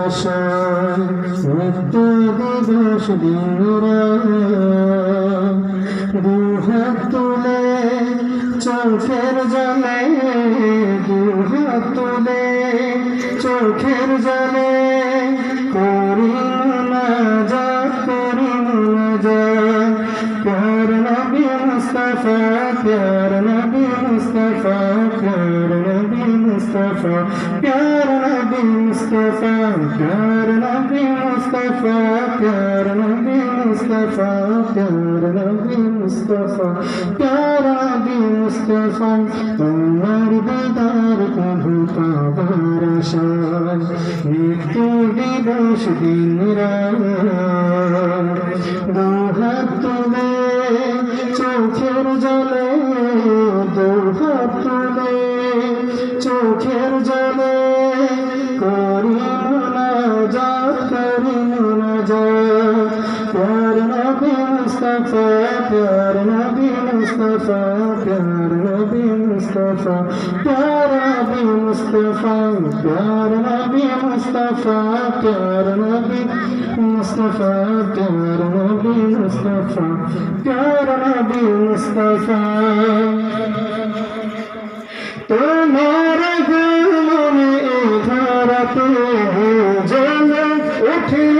আশায় মৃত্যু দিবস দিনরা দুহাত তুলে চোখের জলে দুহাত তুলে চোখের জলে করি মুনাজাত করি মুনাজাত প্যার নবী মুস্তাফা প্যার নবী মুস্তাফা প্যার নবী মুস্তাফা প্যার মুস্তাফা প্যার নবী মুস্তাফা প্যার নবী মুস্তাফা প্যার নবী মুস্তাফা প্যার নবী মুস্তাফা তোমার দিদার কভু পাবার আশায় মৃত্যু দিবস দিন দুহাত তুলে চোখের জলে দুহাত তুলে চোখের জলে প্যার নবী মুস্তাফা প্যার নবী মুস্তাফা প্যার নবী মুস্তাফা প্যার নবী মুস্তাফা প্যার নবী মুস্তাফা প্যার নবী মুস্তাফা প্যার নবী মুস্তাফা প্যার নবী মুস্তাফা তোমার গুণে ধরতে জল উঠিল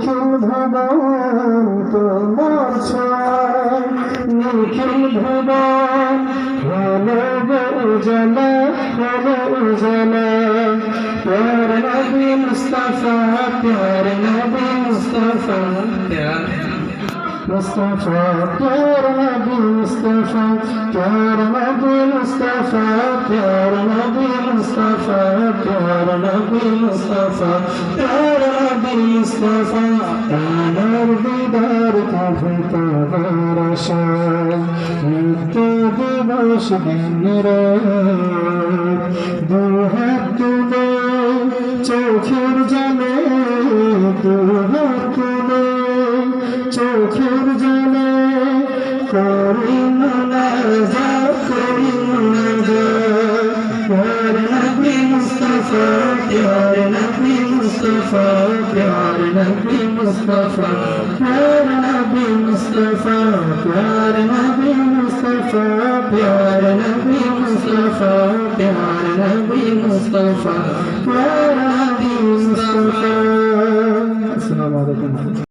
নিখিল ভুবন তোমার ছোঁয়ায় নিখিল ভুবন হলো উজালা হলো উজালা প্যার নবী মুস্তাফা প্যার নবী মুস্তাফা মুস্তাফা প্যার নবী মুস্তাফা প্যার নবী মুস্তাফা प्यार नबी मुस्तफा प्यार नबी मुस्तफा तानर दीदार काफी तादार आशा नित्य दिवस दिन रात দুহাত তুলে চোখের জলে দুহাত তুলে চোখের জলে করি مصطفى پیار نبی مصطفى پیار نبی مصطفى پیار نبی مصطفى پیار نبی مصطفى پیار نبی مصطفى پیار نبی مصطفى السلام علیکم